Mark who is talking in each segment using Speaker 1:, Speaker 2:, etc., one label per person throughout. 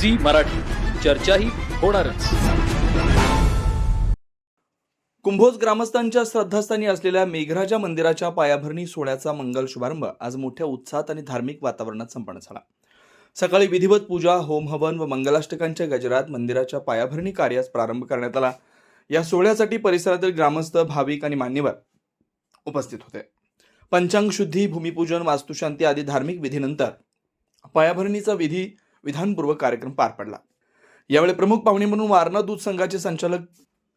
Speaker 1: Zee Marathi. चर्चाही होणारच.
Speaker 2: कुंभोज ग्रामस्थांच्या श्रद्धास्थानी असलेल्या मेघराजा मंदिराच्या पायाभरणी सोहळ्याचा मंगल शुभारंभ आज मोठ्या उत्साहात आणि धार्मिक वातावरणात संपन्न झाला. सकाळी विधिवत पूजा होम हवन व मंगलाष्टकांच्या गजरात मंदिराच्या पायाभरणी कार्यास प्रारंभ करण्यात आला. या सोहळ्यासाठी परिसरातील ग्रामस्थ भाविक आणि मान्यवर उपस्थित होते. पंचांग शुद्धी भूमिपूजन वास्तुशांती आदी धार्मिक विधीनंतर पायाभरणीचा विधी विधानपूर्वक कार्यक्रम पार पडला. यावेळी प्रमुख पाहुणे म्हणून वारणा दूध संघाचे संचालक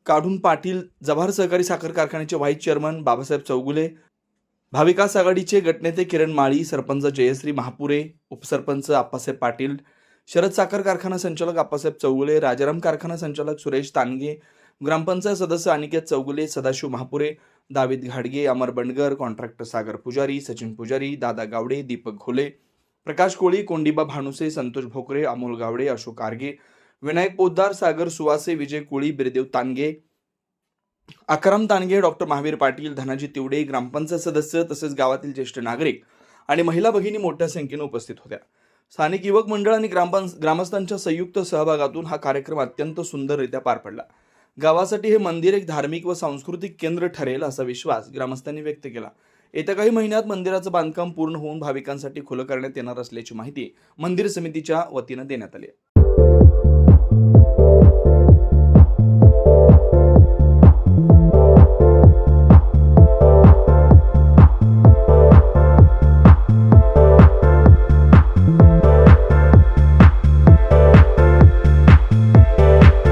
Speaker 2: काढून पाटील जव्हार सहकारी साखर कारखान्याचे व्हाईस चेअरमन बाबासाहेब चौगुले भाविकास आघाडीचे गटनेते किरण माळी सरपंच जयश्री महापुरे उपसरपंच आप्पासाहेब पाटील शरद साखर कारखाना संचालक आप्पासाहेब चौगुले राजाराम कारखाना संचालक सुरेश तानगे ग्रामपंचायत सदस्य अनिकेत चौगुले सदाशिव महापुरे दाविद घाडगे अमर बंडगर कॉन्ट्रॅक्टर सागर पुजारी सचिन पुजारी दादा गावडे दीपक घोले प्रकाश कोळी कोंडिबा भानुसे संतोष भोकरे अमोल गावडे अशोक आर्गे विनायक पोद्दार सागर सुवासे विजय कोळी बिरदेव तानगे अकराम तानगे डॉक्टर महावीर पाटील धनाजी तिवडे ग्रामपंचायत सदस्य तसेच गावातील ज्येष्ठ नागरिक आणि महिला भगिनी मोठ्या संख्येने उपस्थित होत्या. स्थानिक युवक मंडळ आणि ग्रामपं ग्रामस्थांच्या संयुक्त सहभागातून हा कार्यक्रम अत्यंत सुंदररित्या पार पडला. गावासाठी हे मंदिर एक धार्मिक व सांस्कृतिक केंद्र ठरेल असा विश्वास ग्रामस्थांनी व्यक्त केला. येत्या काही महिन्यात मंदिराचं बांधकाम पूर्ण होऊन भाविकांसाठी खुलं करण्यात येणार असल्याची माहिती मंदिर समितीच्या वतीनं देण्यात आली आहे.